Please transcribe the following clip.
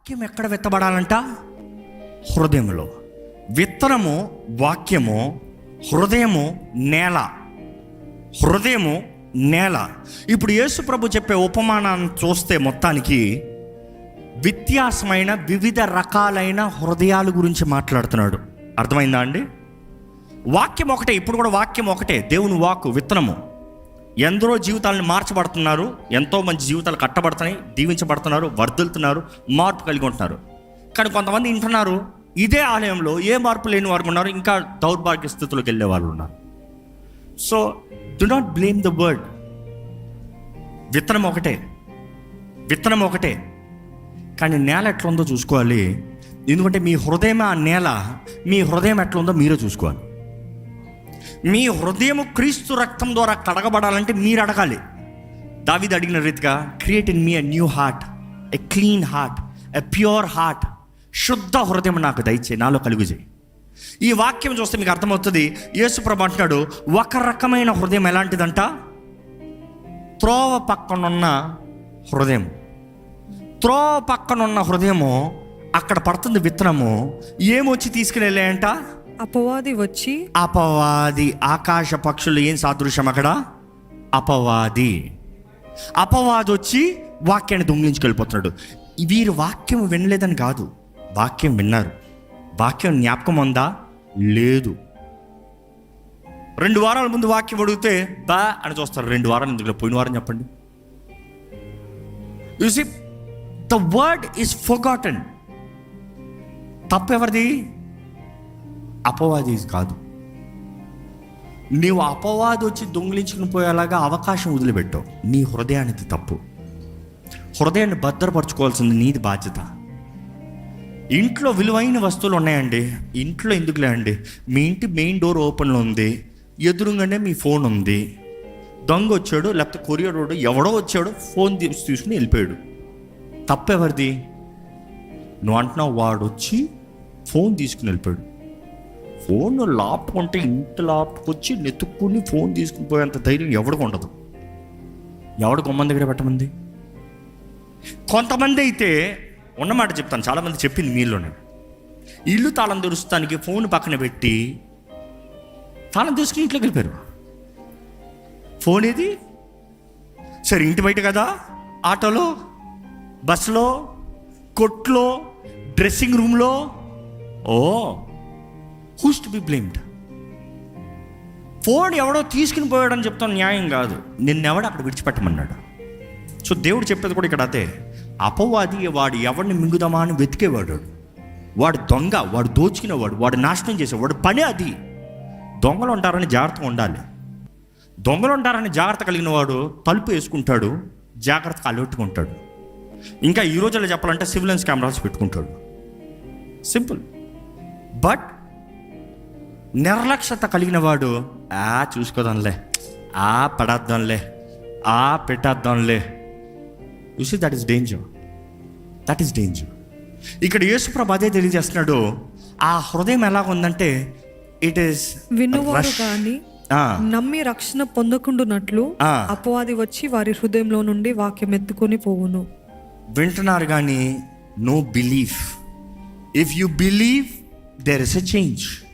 వాక్యం ఎక్కడ విత్తబడాలంట? హృదయంలో విత్తనము వాక్యము హృదయము నేల. హృదయము నేల. ఇప్పుడు యేసు ప్రభు చెప్పే ఉపమానాన్ని చూస్తే మొత్తానికి వ్యత్యాసమైన వివిధ రకాలైన హృదయాల గురించి మాట్లాడుతున్నాడు. అర్థమైందా అండి? వాక్యం ఒకటే ఇప్పుడు కూడా వాక్యం ఒకటే. దేవుని వాక్కు విత్తనము. ఎందరో జీవితాలను మార్చబడుతున్నారు ఎంతో మంచి జీవితాలు కట్టబడుతున్నాయి దీవించబడుతున్నారు వర్ధిల్తున్నారు మార్పు కలిగి ఉంటున్నారు. కానీ కొంతమంది వింటున్నారు ఇదే ఆలయంలో ఏ మార్పు లేని వారు ఉన్నారు ఇంకా దౌర్భాగ్య స్థితిలోకి వెళ్ళే వాళ్ళు ఉన్నారు. So do not blame the word విత్తనం ఒకటే. విత్తనం ఒకటే. కానీ నేల ఎట్లుందో చూసుకోవాలి. ఎందుకంటే మీ హృదయం ఆ నేల మీ హృదయం ఎట్లుందో మీరే చూసుకోవాలి. మీ హృదయము క్రీస్తు రక్తం ద్వారా కడగబడాలంటే మీరు అడగాలి. దావిది అడిగిన రీతిగా create in me a new heart a clean heart a pure heart శుద్ధ హృదయం నాకు దయచే నాలో కలుగు చేయి ఈ వాక్యం చూస్తే మీకు అర్థమవుతుంది యేసుప్రభు అంటున్నాడు ఒక రకమైన హృదయం ఎలాంటిదంట? త్రోవ పక్కనున్న హృదయం. త్రోవ పక్కనున్న హృదయము అక్కడ పడుతుంది విత్తనము ఏమొచ్చి తీసుకుని వెళ్ళాయంట అపవాది వచ్చి అపవాది ఆకాశ పక్షులు ఏం సాదృశ్యం అక్కడ? అపవాది. అపవాది వచ్చి వాక్యాన్ని దొంగిలించుకెళ్ళిపోతున్నాడు. వీరు వాక్యం వినలేదని కాదు వాక్యం విన్నారు. వాక్యం జ్ఞాపకం ఉందా? లేదు. రెండు వారాల ముందు వాక్యం అడిగితే బా అని చూస్తారు. రెండు వారాలు ఎందుకు పోయిన వారం చెప్పండి. You see the word is forgotten తప్పు ఎవరిది? అపవాది కాదు. నీవు అపవాది వచ్చి దొంగిలించుకుని పోయేలాగా అవకాశం వదిలిపెట్టావు. నీ హృదయానికి తప్పు. హృదయాన్ని భద్రపరచుకోవాల్సింది నీది బాధ్యత. ఇంట్లో విలువైన వస్తువులు ఉన్నాయండి. ఇంట్లో ఎందుకులే అండి? మీ ఇంటి మెయిన్ డోర్ ఓపెన్లో ఉంది. ఎదురుగానే మీ ఫోన్ ఉంది. దొంగ వచ్చాడు లేకపోతే కొరియర్ రోడ్ ఎవడో వచ్చాడు ఫోన్ తీసి తీసుకుని వెళ్ళిపోయాడు. తప్పెవరిది? నువ్వు అంటున్నావు వాడు వచ్చి ఫోన్ తీసుకుని వెళ్ళిపోయాడు. ఫోన్ లాపుకుంటే ఇంటి లాపుకొచ్చి నెతుక్కుని ఫోన్ తీసుకుని పోయేంత ధైర్యం ఎవడికి ఉండదు. ఎవడు గుమ్మం దగ్గర పెట్టమంది? కొంతమంది అయితే ఉన్నమాట చెప్తాను చాలామంది చెప్పింది మీలోనే. ఇల్లు తాళం తెరుస్తానికి ఫోన్ పక్కన పెట్టి తాళం తీసుకుని ఇంట్లోకి వెళ్ళిపోయారు. ఫోన్ ఏది? సరే ఇంటి బయట కదా? ఆటోలో? బస్సులో? కొట్లో? డ్రెస్సింగ్ రూమ్లో? ఓ who's to be blamed phone ఎవడో తీసుకుని పోయాడని చెప్తాను న్యాయం కాదు. నిన్నెవడో అక్కడ విడిచిపెట్టమన్నాడు? సో దేవుడు చెప్పేది కూడా ఇక్కడ అదే. అపవాది వాడు ఎవరిని మింగుదామా అని వెతికేవాడు. వాడు దొంగ వాడు దోచుకునేవాడు వాడు నాశనం చేసేవాడు పని అది. దొంగలు ఉంటారని జాగ్రత్తగా ఉండాలి. దొంగలు ఉంటారని జాగ్రత్త కలిగిన వాడు తలుపు వేసుకుంటాడు జాగ్రత్తగా అలెట్టుకుంటాడు ఇంకా ఈ రోజుల్లో చెప్పాలంటే సివిలెన్స్ కెమెరాస్ పెట్టుకుంటాడు. సింపుల్. బట్ నిర్లక్ష్యత కలిగిన వాడు ఆ చూసుకోదాంలే ఆ పడేద్దాంలే. ఆ పెట్టేద్దాంలే. చూసి that is danger that is danger ఇక్కడ యేసుప్రభు అదే తెలియజేస్తున్నాడు ఆ హృదయం ఎలా ఉందంటే ఇట్ ఈస్ వినువారు కాని నమ్మి రక్షణ పొందకుండునట్లు. అపవాది వచ్చి వారి హృదయంలో నుండి వాక్యం ఎత్తుకొని పోవును. వింటున్నారు కానీ no belief if you believe there is a change